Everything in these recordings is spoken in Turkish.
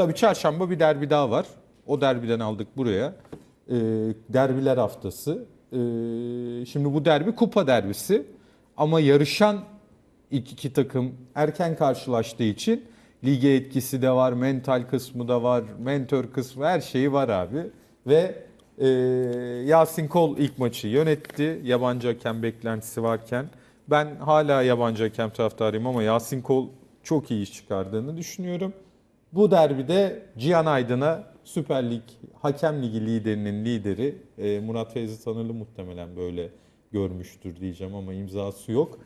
Tabii çarşamba bir derbi daha var. O derbiden aldık buraya. Ee, derbiler haftası. Ee, şimdi bu derbi kupa derbisi. Ama yarışan ilk iki takım erken karşılaştığı için lige etkisi de var, mental kısmı da var, mentor kısmı her şeyi var abi. Ve e, Yasin Kol ilk maçı yönetti. Yabancı hakem beklentisi varken. Ben hala yabancı hakem taraftarıyım ama Yasin Kol çok iyi iş çıkardığını düşünüyorum. Bu derbide Cihan Aydın'a Süper Lig Hakem Ligi liderinin lideri e, Murat Feyzi Tanırlı muhtemelen böyle görmüştür diyeceğim ama imzası yok.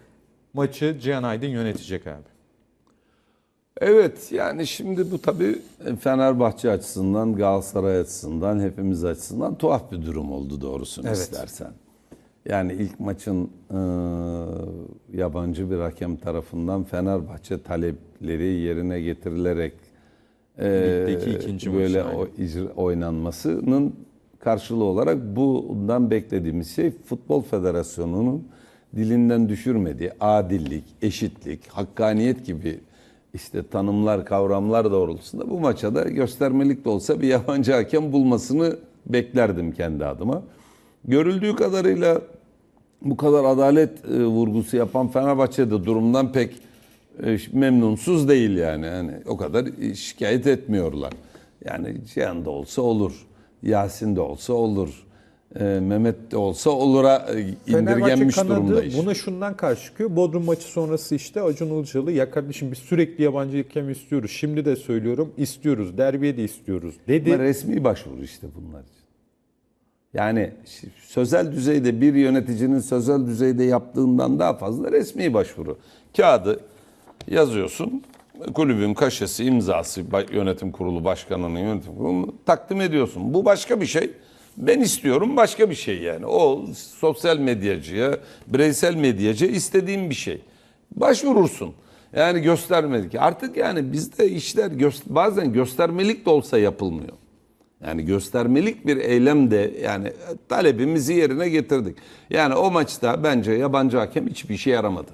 Maçı Cihan Aydın yönetecek abi. Evet yani şimdi bu tabii Fenerbahçe açısından, Galatasaray açısından, hepimiz açısından tuhaf bir durum oldu doğrusunu Evet. istersen. Yani ilk maçın e, yabancı bir hakem tarafından Fenerbahçe talepleri yerine getirilerek Ligdeki ikinci böyle o, icra- oynanmasının karşılığı olarak bundan beklediğimiz şey Futbol Federasyonu'nun dilinden düşürmediği adillik, eşitlik, hakkaniyet gibi işte tanımlar, kavramlar doğrultusunda bu maça da göstermelik de olsa bir yabancı hakem bulmasını beklerdim kendi adıma. Görüldüğü kadarıyla bu kadar adalet e, vurgusu yapan Fenerbahçe'de durumdan pek memnunsuz değil yani. yani o kadar e, şikayet etmiyorlar. Yani Cihan da olsa olur, Yasin de olsa olur, e, Mehmet de olsa olura e, indirgenmiş kanadı durumda iş. buna şundan karşı çıkıyor. Bodrum maçı sonrası işte Acun Ilıcalı ya kardeşim biz sürekli yabancı hakem istiyoruz. Şimdi de söylüyorum istiyoruz. Derbiye de istiyoruz dedi. Ama resmi başvuru işte bunlar için. Yani sözel düzeyde bir yöneticinin sözel düzeyde yaptığından daha fazla resmi başvuru. Kağıdı yazıyorsun. Kulübün kaşesi, imzası, yönetim kurulu başkanının yönetim kurulu takdim ediyorsun. Bu başka bir şey. Ben istiyorum başka bir şey yani. O sosyal medyacıya, bireysel medyacıya istediğim bir şey. Başvurursun. Yani göstermelik. Artık yani bizde işler gö- bazen göstermelik de olsa yapılmıyor. Yani göstermelik bir eylem de yani talebimizi yerine getirdik. Yani o maçta bence yabancı hakem hiçbir işe yaramadı.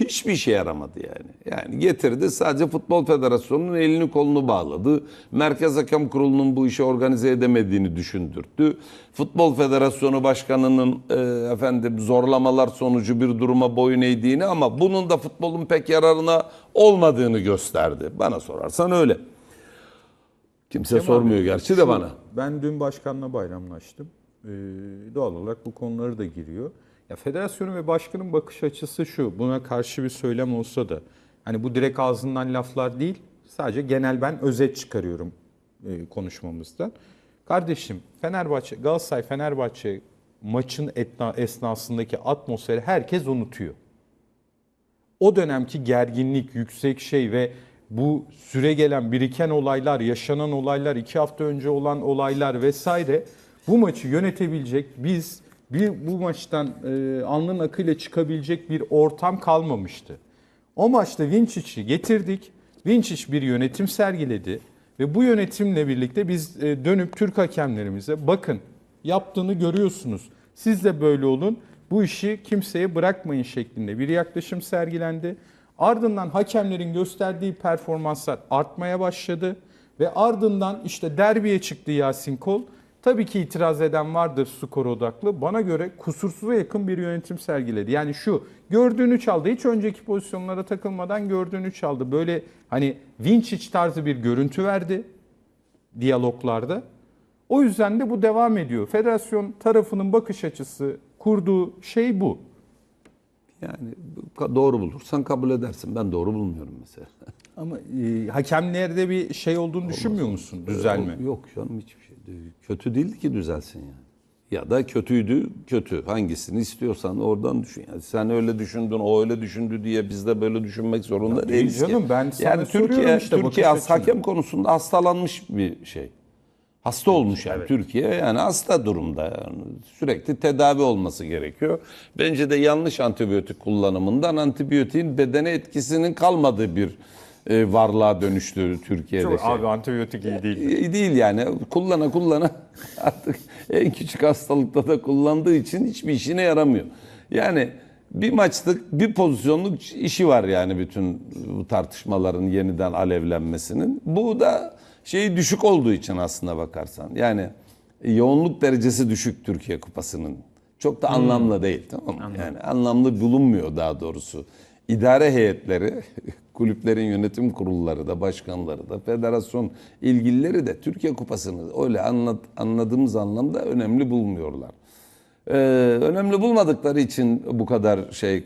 Hiçbir işe yaramadı yani. Yani getirdi sadece Futbol Federasyonu'nun elini kolunu bağladı. Merkez Hakem Kurulu'nun bu işi organize edemediğini düşündürttü. Futbol Federasyonu Başkanı'nın e, efendim zorlamalar sonucu bir duruma boyun eğdiğini ama bunun da futbolun pek yararına olmadığını gösterdi. Bana sorarsan öyle. Kimse Kemal sormuyor Bey, gerçi de bana. Ben dün başkanla bayramlaştım. Ee, doğal olarak bu konuları da giriyor. Ya federasyonun ve başkanın bakış açısı şu. Buna karşı bir söylem olsa da hani bu direkt ağzından laflar değil. Sadece genel ben özet çıkarıyorum e, konuşmamızdan. Kardeşim Fenerbahçe Galatasaray Fenerbahçe maçın etna, esnasındaki atmosferi herkes unutuyor o dönemki gerginlik, yüksek şey ve bu süre gelen biriken olaylar, yaşanan olaylar, iki hafta önce olan olaylar vesaire bu maçı yönetebilecek biz bir bu maçtan e, alnın akıyla çıkabilecek bir ortam kalmamıştı. O maçta Vinçic'i getirdik. Vinçic bir yönetim sergiledi ve bu yönetimle birlikte biz e, dönüp Türk hakemlerimize bakın yaptığını görüyorsunuz. Siz de böyle olun. Bu işi kimseye bırakmayın şeklinde bir yaklaşım sergilendi. Ardından hakemlerin gösterdiği performanslar artmaya başladı ve ardından işte derbiye çıktı Yasin Kol. Tabii ki itiraz eden vardır skor odaklı. Bana göre kusursuza yakın bir yönetim sergiledi. Yani şu gördüğünü çaldı. Hiç önceki pozisyonlara takılmadan gördüğünü çaldı. Böyle hani Vinçic tarzı bir görüntü verdi diyaloglarda. O yüzden de bu devam ediyor. Federasyon tarafının bakış açısı, kurduğu şey bu. Yani doğru bulursan kabul edersin. Ben doğru bulmuyorum mesela. Ama e, hakemlerde bir şey olduğunu düşünmüyor musun? Düzelme. Yok canım hiçbir şey. Kötü değildi ki düzelsin yani. Ya da kötüydü, kötü. Hangisini istiyorsan oradan düşün. Yani sen öyle düşündün, o öyle düşündü diye biz de böyle düşünmek zorunda değil değiliz canım, ki. ben sana yani Türkiye, işte Türkiye as- hakem konusunda hastalanmış bir şey. Hasta olmuş yani Türkiye yani hasta durumda yani sürekli tedavi olması gerekiyor. Bence de yanlış antibiyotik kullanımından antibiyotiğin bedene etkisinin kalmadığı bir e, varlığa dönüştü Türkiye'de. Çok- şey. Abi antibiyotik iyi değil. İyi değil yani. Kullana kullana artık en küçük hastalıkta da kullandığı için hiçbir işine yaramıyor. Yani bir maçlık bir pozisyonluk işi var yani bütün bu tartışmaların yeniden alevlenmesinin. Bu da şeyi düşük olduğu için aslına bakarsan. Yani yoğunluk derecesi düşük Türkiye Kupası'nın. Çok da anlamlı değil tamam mı? Yani anlamlı bulunmuyor daha doğrusu. İdare heyetleri, kulüplerin yönetim kurulları da, başkanları da, federasyon ilgilileri de Türkiye Kupası'nı öyle anlat, anladığımız anlamda önemli bulmuyorlar. Ee, önemli bulmadıkları için bu kadar şey e,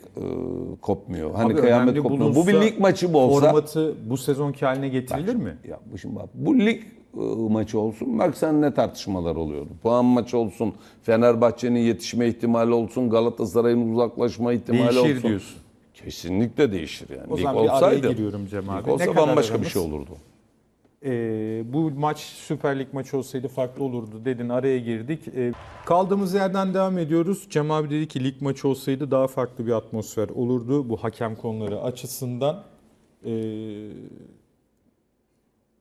kopmuyor. Hani Abi kıyamet önemli kopmuyor. Bu bir lig maçı bu olsa. Formatı bu sezonki haline getirilir mi? Ya bu şimdi bak bu lig e, maçı olsun. Bak sen ne tartışmalar oluyordu. Puan maçı olsun. Fenerbahçe'nin yetişme ihtimali olsun. Galatasaray'ın uzaklaşma ihtimali Değişir olsun. diyorsun. Kesinlikle değişir yani. O lig zaman bir araya olsaydı. giriyorum Cem abi. Lig Ne olsa kadar bambaşka bir aramız? şey olurdu. Ee, bu maç Süper Lig maçı olsaydı farklı olurdu dedin araya girdik. Ee, kaldığımız yerden devam ediyoruz. Cem abi dedi ki lig maçı olsaydı daha farklı bir atmosfer olurdu bu hakem konuları açısından. Ee,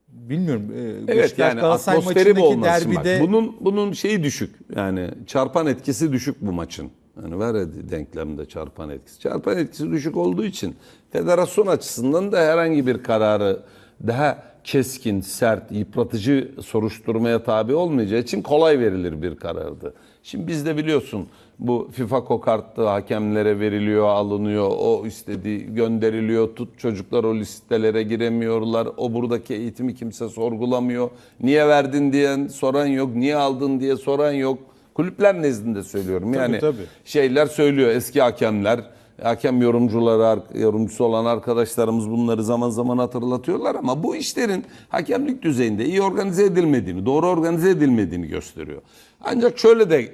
bilmiyorum. Ee, Evet Beşiktaş yani Galatasaray atmosferi bu maçındaki olması. Bak, derbide bunun bunun şeyi düşük. Yani çarpan etkisi düşük bu maçın. Yani var ya denklemde çarpan etkisi. Çarpan etkisi düşük olduğu için federasyon açısından da herhangi bir kararı daha keskin, sert, yıpratıcı soruşturmaya tabi olmayacağı için kolay verilir bir karardı. Şimdi bizde biliyorsun bu FIFA kokartı hakemlere veriliyor, alınıyor, o istediği gönderiliyor, tut çocuklar o listelere giremiyorlar, o buradaki eğitimi kimse sorgulamıyor. Niye verdin diyen soran yok, niye aldın diye soran yok. Kulüpler nezdinde söylüyorum. Yani tabii. şeyler söylüyor eski hakemler, hakem yorumcuları, yorumcusu olan arkadaşlarımız bunları zaman zaman hatırlatıyorlar ama bu işlerin hakemlik düzeyinde iyi organize edilmediğini, doğru organize edilmediğini gösteriyor. Ancak şöyle de e,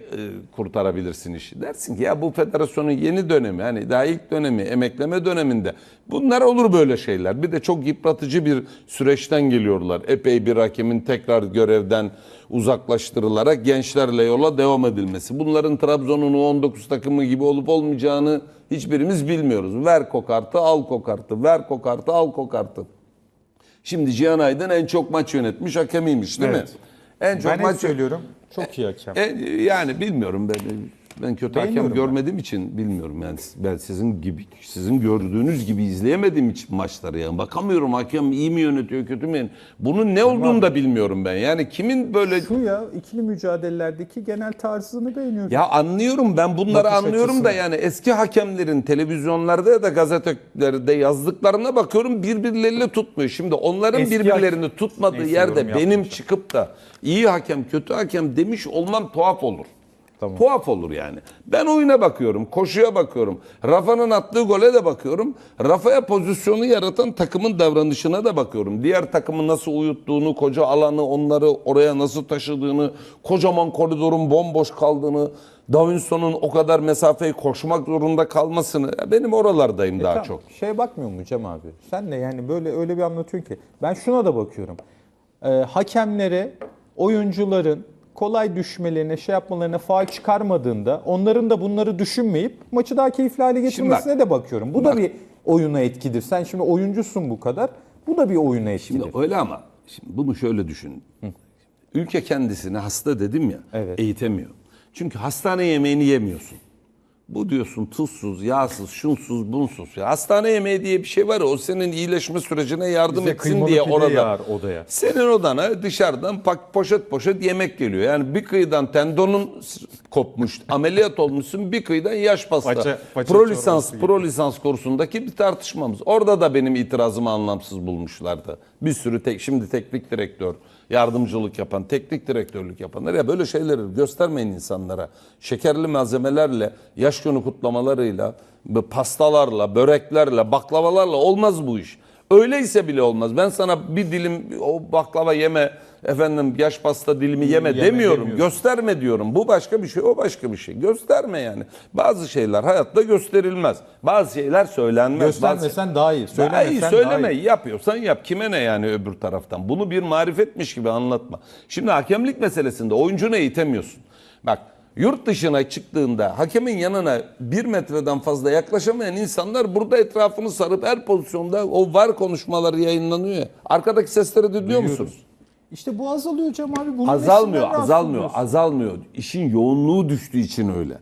kurtarabilirsin işi. Dersin ki ya bu federasyonun yeni dönemi, hani daha ilk dönemi, emekleme döneminde bunlar olur böyle şeyler. Bir de çok yıpratıcı bir süreçten geliyorlar. Epey bir hakemin tekrar görevden uzaklaştırılarak gençlerle yola devam edilmesi. Bunların Trabzon'un 19 takımı gibi olup olmayacağını hiçbirimiz bilmiyoruz. Ver kokartı, al kokartı, ver kokartı, al kokartı. Şimdi Cihan Aydın en çok maç yönetmiş hakemiymiş değil Evet. mi? En çok ben maç söylüyorum. Çok iyi hakem. E, yani bilmiyorum ben ben kötü hakem Beğeniyorum ben. görmediğim için bilmiyorum yani ben sizin gibi sizin gördüğünüz gibi izleyemediğim için maçları yani bakamıyorum hakem iyi mi yönetiyor kötü mü bunun ne olduğunu da bilmiyorum ben yani kimin böyle Şu ya ikili mücadelelerdeki genel tarzını beğeniyorum. ya anlıyorum ben bunları Bakış anlıyorum da açısını. yani eski hakemlerin televizyonlarda ya da gazetelerde yazdıklarına bakıyorum birbirleriyle tutmuyor. Şimdi onların Eski birbirlerini tutmadığı Neyse, yerde benim yapmayacağım. çıkıp da iyi hakem kötü hakem demiş olmam tuhaf olur. Tamam. Tuhaf olur yani. Ben oyuna bakıyorum, koşuya bakıyorum. Rafa'nın attığı gole de bakıyorum. Rafa'ya pozisyonu yaratan takımın davranışına da bakıyorum. Diğer takımı nasıl uyuttuğunu, koca alanı onları oraya nasıl taşıdığını, kocaman koridorun bomboş kaldığını, Davinson'un o kadar mesafeyi koşmak zorunda kalmasını. Benim oralardayım daha Tamam, çok. Şeye bakmıyor mu Cem abi? Sen de yani böyle öyle bir anlatıyorsun ki. Ben şuna da bakıyorum. Ee, hakemlere, oyuncuların kolay düşmelerine, şey yapmalarına faal çıkarmadığında onların da bunları düşünmeyip maçı daha keyifli hale getirmesine de bakıyorum. Bu bak. da bir oyuna etkidir. Sen şimdi oyuncusun bu kadar. Bu da bir oyuna etkidir. Şimdi öyle ama şimdi bunu şöyle düşün. Ülke kendisini hasta dedim ya Evet. eğitemiyor. Çünkü hastane yemeğini yemiyorsun. Bu diyorsun tuzsuz, yağsız, şunsuz, bunsuz. Ya hastane yemeği diye bir şey var ya o senin iyileşme sürecine yardım Bize etsin kıymalı diye pide orada. yağar odaya. Senin odana dışarıdan pak poşet poşet yemek geliyor. Yani bir kıyıdan tendonun s- kopmuş, ameliyat olmuşsun, bir kıyıdan yaş pasta. Paça- paça pro lisans, çorbası gibi. pro lisans kursundaki bir tartışmamız. Orada da benim itirazımı anlamsız bulmuşlardı. Bir sürü tek şimdi teknik direktör, yardımcılık yapan, teknik direktörlük yapanlar ya böyle şeyleri göstermeyin insanlara. Şekerli malzemelerle, yaş günü kutlamalarıyla, pastalarla, böreklerle, baklavalarla olmaz bu iş. Öyleyse bile olmaz. Ben sana bir dilim o baklava yeme, efendim yaş pasta dilimi yeme, Yeme demiyorum. demiyorsun. Gösterme diyorum. Bu başka bir şey, o başka bir şey. Gösterme yani. Bazı şeyler hayatta gösterilmez. Bazı şeyler söylenmez. Bazı- Göstermesen daha iyi. daha Söylemesen iyi daha söyleme. iyi. Yapıyorsan yap. Kime ne yani öbür taraftan? Bunu bir marifetmiş gibi anlatma. Şimdi hakemlik meselesinde oyuncunu eğitemiyorsun. Bak yurt dışına çıktığında hakemin yanına bir metreden fazla yaklaşamayan insanlar burada etrafını sarıp her pozisyonda o var konuşmaları yayınlanıyor ya. Arkadaki sesleri duyuyor musunuz? İşte bu azalıyor Cem abi. Bunun Azalmıyor, azalmıyor, azalmıyor. İşin yoğunluğu düştüğü için öyle.